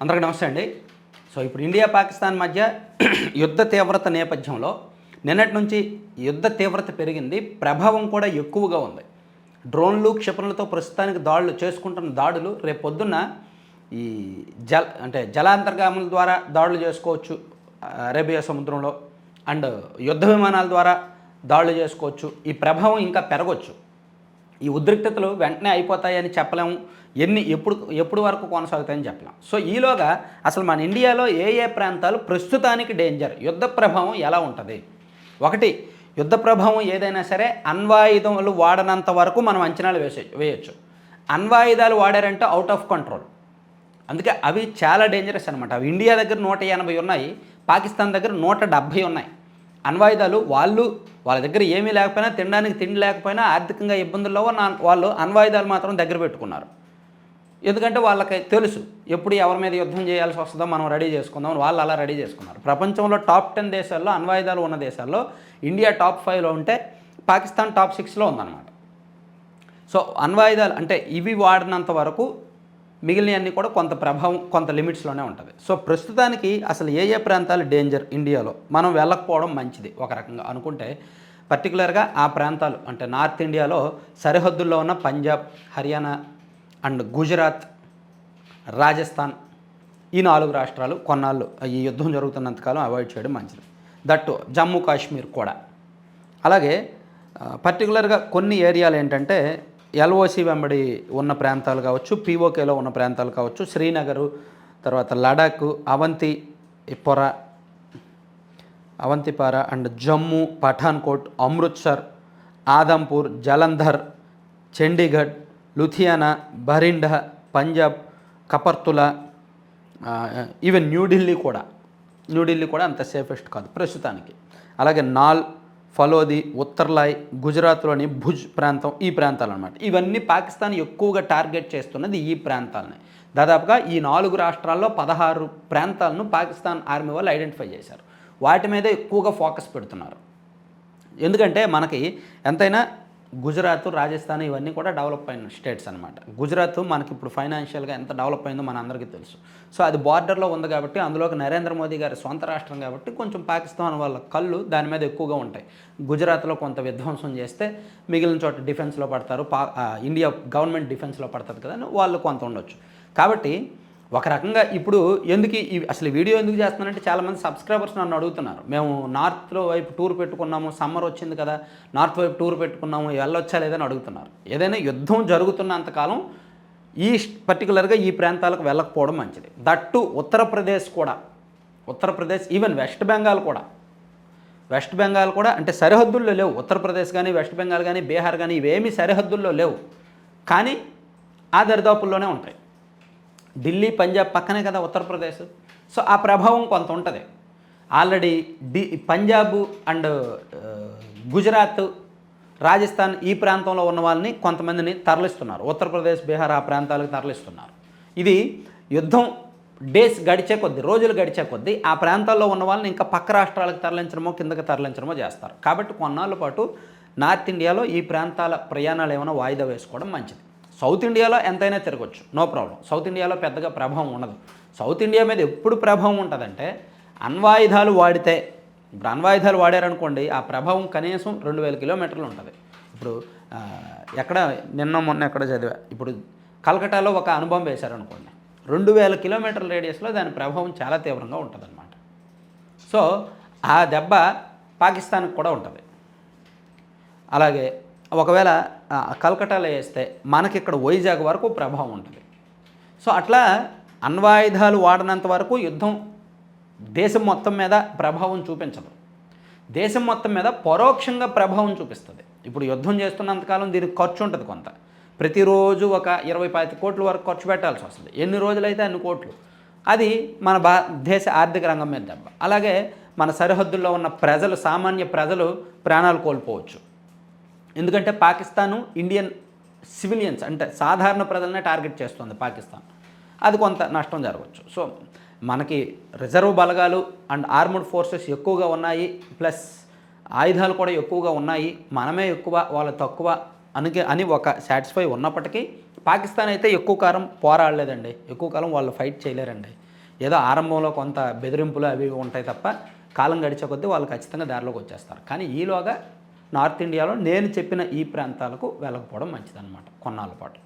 అందరికీ నమస్తే అండి. సో ఇప్పుడు ఇండియా పాకిస్తాన్ మధ్య యుద్ధ తీవ్రత నేపథ్యంలో నిన్నటి నుంచి యుద్ధ తీవ్రత పెరిగింది. ప్రభావం కూడా ఎక్కువగా ఉంది. డ్రోన్లు క్షిపణులతో ప్రస్తుతానికి దాడులు చేసుకుంటున్న దాడులు రేపు పొద్దున్న ఈ జల అంటే జలాంతర్గాముల ద్వారా దాడులు చేసుకోవచ్చు. అరేబియా సముద్రంలో అండ్ యుద్ధ విమానాల ద్వారా దాడులు చేసుకోవచ్చు. ఈ ప్రభావం ఇంకా పెరగవచ్చు ఈ ఉద్రిక్తతలు వెంటనే అయిపోతాయని చెప్పలేము. ఎన్ని ఎప్పుడు ఎప్పుడు వరకు కొనసాగుతాయని చెప్పలేం. సో ఈలోగా అసలు మన ఇండియాలో ఏ ఏ ప్రాంతాలు ప్రస్తుతానికి డేంజర్ యుద్ధ ప్రభావం ఎలా ఉంటుంది? ఒకటి యుద్ధ ప్రభావం ఏదైనా సరే అణ్వాయుధములు వాడనంత వరకు మనం అంచనాలు వేసే వేయచ్చు. అణ్వాయుధాలు వాడారంటే అవుట్ ఆఫ్ కంట్రోల్ అందుకే అవి చాలా డేంజరస్ అనమాట అవి ఇండియా దగ్గర నూట ఎనభై ఉన్నాయి పాకిస్తాన్ దగ్గర నూట డెబ్భై ఉన్నాయి. అణ్వాయుధాలు వాళ్ళు వాళ్ళ దగ్గర ఏమీ లేకపోయినా తినడానికి తిండి లేకపోయినా ఆర్థికంగా ఇబ్బందుల్లో వాళ్ళు అణ్వాయుధాలు మాత్రం దగ్గర పెట్టుకున్నారు. ఎందుకంటే వాళ్ళకి తెలుసు ఎప్పుడు ఎవరి మీద యుద్ధం చేయాల్సి వస్తుందో మనం రెడీ చేసుకుందాం అని వాళ్ళు అలా రెడీ చేసుకున్నారు. ప్రపంచంలో టాప్ టెన్ దేశాల్లో అణ్వాయుధాలు ఉన్న దేశాల్లో ఇండియా టాప్ ఫైవ్లో ఉంటే పాకిస్తాన్ టాప్ సిక్స్లో ఉందన్నమాట. సో అణ్వాయుధాలు అంటే ఇవి వాడినంత వరకు మిగిలినవన్నీ కూడా కొంత ప్రభావం కొంత లిమిట్స్లోనే ఉంటుంది. సో ప్రస్తుతానికి అసలు ఏ ఏ ప్రాంతాలు డేంజర్ ఇండియాలో మనం వెళ్ళకపోవడం మంచిది ఒక రకంగా అనుకుంటే పర్టికులర్గా ఆ ప్రాంతాలు అంటే నార్త్ ఇండియాలో సరిహద్దుల్లో ఉన్న పంజాబ్ హర్యానా అండ్ గుజరాత్ రాజస్థాన్ ఈ నాలుగు రాష్ట్రాలు కొన్నాళ్ళు ఈ యుద్ధం జరుగుతున్నంతకాలం అవాయిడ్ చేయడం మంచిది. దట్టు జమ్మూ కాశ్మీర్ కూడా. అలాగే పర్టికులర్గా కొన్ని ఏరియాలు ఏంటంటే ఎల్ఓసి వెంబడి ఉన్న ప్రాంతాలు కావచ్చు పీఓకేలో ఉన్న ప్రాంతాలు కావచ్చు శ్రీనగరు తర్వాత Ladakh Avantipora Avantipora and Jammu Pathankot Amritsar Adampur Jalandhar Chandigarh Ludhiana Bathinda Punjab Kapurthala even New Delhi కూడా. న్యూఢిల్లీ కూడా అంత సేఫెస్ట్ కాదు ప్రస్తుతానికి. అలాగే నాల్ ఫలోది ఉత్తర్లాయ్ గుజరాత్లోని భుజ్ ప్రాంతం ఈ ప్రాంతాలు అనమాట ఇవన్నీ పాకిస్తాన్ ఎక్కువగా టార్గెట్ చేస్తున్నది ఈ ప్రాంతాలని. దాదాపుగా ఈ నాలుగు రాష్ట్రాల్లో పదహారు ప్రాంతాలను పాకిస్తాన్ ఆర్మీ వాళ్ళు ఐడెంటిఫై చేశారు. వాటి మీద ఎక్కువగా ఫోకస్ పెడుతున్నారు. ఎందుకంటే మనకి ఎంతైనా గుజరాత్ రాజస్థాన్ ఇవన్నీ కూడా డెవలప్ అయిన స్టేట్స్ అనమాట గుజరాత్ మనకి ఇప్పుడు ఫైనాన్షియల్గా ఎంత డెవలప్ అయిందో మన అందరికీ తెలుసు. సో అది బార్డర్లో ఉంది కాబట్టి అందులోకి నరేంద్ర మోదీ గారి సొంత రాష్ట్రం కాబట్టి కొంచెం పాకిస్తాన్ వాళ్ళ కళ్ళు దాని మీద ఎక్కువగా ఉంటాయి. గుజరాత్లో కొంత విధ్వంసం చేస్తే మిగిలిన చోట డిఫెన్స్లో పడతారు పా ఇండియా గవర్నమెంట్ డిఫెన్స్లో పడుతుంది కదా అని వాళ్ళు కొంత ఉండొచ్చు. కాబట్టి ఒక రకంగా ఇప్పుడు ఎందుకు అసలు వీడియో ఎందుకు చేస్తున్నానంటే చాలామంది సబ్స్క్రైబర్స్ నన్ను అడుగుతున్నారు. మేము నార్త్లో వైపు టూర్ పెట్టుకున్నాము సమ్మర్ వచ్చింది కదా నార్త్ వైపు టూర్ పెట్టుకున్నాము వెళ్ళొచ్చా లేదని అడుగుతున్నారు. ఏదైనా యుద్ధం జరుగుతున్నంతకాలం ఈ పర్టికులర్గా ఈ ప్రాంతాలకు వెళ్ళకపోవడం మంచిది. దట్టు ఉత్తరప్రదేశ్ కూడా. ఉత్తరప్రదేశ్ ఈవెన్ వెస్ట్ బెంగాల్ కూడా. వెస్ట్ బెంగాల్ కూడా అంటే సరిహద్దుల్లో లేవు. ఉత్తరప్రదేశ్ కానీ వెస్ట్ బెంగాల్ కానీ బీహార్ కానీ ఇవేమీ సరిహద్దుల్లో లేవు. కానీ ఆ దరిదాపుల్లోనే ఉంటాయి. ఢిల్లీ పంజాబ్ పక్కనే కదా ఉత్తరప్రదేశ్. సో ఆ ప్రభావం కొంత ఉంటుంది. Already the Punjab and Gujarat Rajasthan ఈ ప్రాంతంలో ఉన్న వాళ్ళని కొంతమందిని తరలిస్తున్నారు. ఉత్తరప్రదేశ్ బీహార్ ఆ ప్రాంతాలకు తరలిస్తున్నారు. ఇది యుద్ధం డేస్ గడిచే కొద్దీ రోజులు గడిచే కొద్దీ ఆ ప్రాంతాల్లో ఉన్న వాళ్ళని ఇంకా పక్క రాష్ట్రాలకు తరలించడమో కిందకి తరలించడమో చేస్తారు. కాబట్టి కొన్నాళ్ళ పాటు నార్త్ ఇండియాలో ఈ ప్రాంతాల ప్రయాణాలు ఏమైనా వాయిదా వేసుకోవడం మంచిది. సౌత్ ఇండియాలో ఎంతైనా తిరగచ్చు. No problem. సౌత్ ఇండియాలో పెద్దగా ప్రభావం ఉండదు. సౌత్ ఇండియా మీద ఎప్పుడు ప్రభావం ఉంటుందంటే అణ్వాయుధాలు వాడితే ఇప్పుడు అణ్వాయుధాలు వాడారనుకోండి ఆ ప్రభావం కనీసం రెండు వేల కిలోమీటర్లు ఉంటుంది. ఇప్పుడు ఎక్కడ నిన్న మొన్న ఎక్కడ చదివా ఇప్పుడు కలకటాలో ఒక అనుభవం వేశారనుకోండి రెండు వేల కిలోమీటర్ల రేడియస్లో దాని ప్రభావం చాలా తీవ్రంగా ఉంటుందన్నమాట. సో ఆ దెబ్బ పాకిస్తాన్కి కూడా ఉంటుంది. అలాగే ఒకవేళ కలకటాలో వేస్తే మనకి ఇక్కడ వైజాగ్ వరకు ప్రభావం ఉంటుంది. సో అట్లా అణ్వాయుధాలు వాడినంత వరకు యుద్ధం దేశం మొత్తం మీద ప్రభావం చూపించదు. దేశం మొత్తం మీద పరోక్షంగా ప్రభావం చూపిస్తుంది. ఇప్పుడు యుద్ధం చేస్తున్నంతకాలం దీనికి ఖర్చు ఉంటుంది కొంత. ప్రతిరోజు ఒక ఇరవై పాతి కోట్ల వరకు ఖర్చు పెట్టాల్సి వస్తుంది. ఎన్ని రోజులైతే అన్ని కోట్లు. అది మన భా దేశ ఆర్థిక రంగం మీద దెబ్బ. అలాగే మన సరిహద్దుల్లో ఉన్న ప్రజలు సామాన్య ప్రజలు ప్రాణాలు కోల్పోవచ్చు. ఎందుకంటే పాకిస్తాను ఇండియన్ సివిలియన్స్ అంటే సాధారణ ప్రజలనే టార్గెట్ చేస్తుంది పాకిస్తాన్. అది కొంత నష్టం జరగవచ్చు. సో మనకి రిజర్వ్ బలగాలు అండ్ ఆర్మడ్ ఫోర్సెస్ ఎక్కువగా ఉన్నాయి ప్లస్ ఆయుధాలు కూడా ఎక్కువగా ఉన్నాయి. మనమే ఎక్కువ వాళ్ళు తక్కువ అని అని ఒక సాటిస్ఫై ఉన్నప్పటికీ పాకిస్తాన్ అయితే ఎక్కువ కాలం పోరాడలేదండి. ఎక్కువ కాలం వాళ్ళు ఫైట్ చేయలేరండి. ఏదో ఆరంభంలో కొంత బెదిరింపులు అవి ఉంటాయి తప్ప కాలం గడిచే కొద్దీ వాళ్ళు ఖచ్చితంగా దారిలోకి వచ్చేస్తారు. కానీ ఈలోగా నార్త్ ఇండియాలో నేను చెప్పిన ఈ ప్రాంతాలకు వెళ్ళకపోవడం మంచిదన్నమాట కొన్నాళ్ళ పాటు.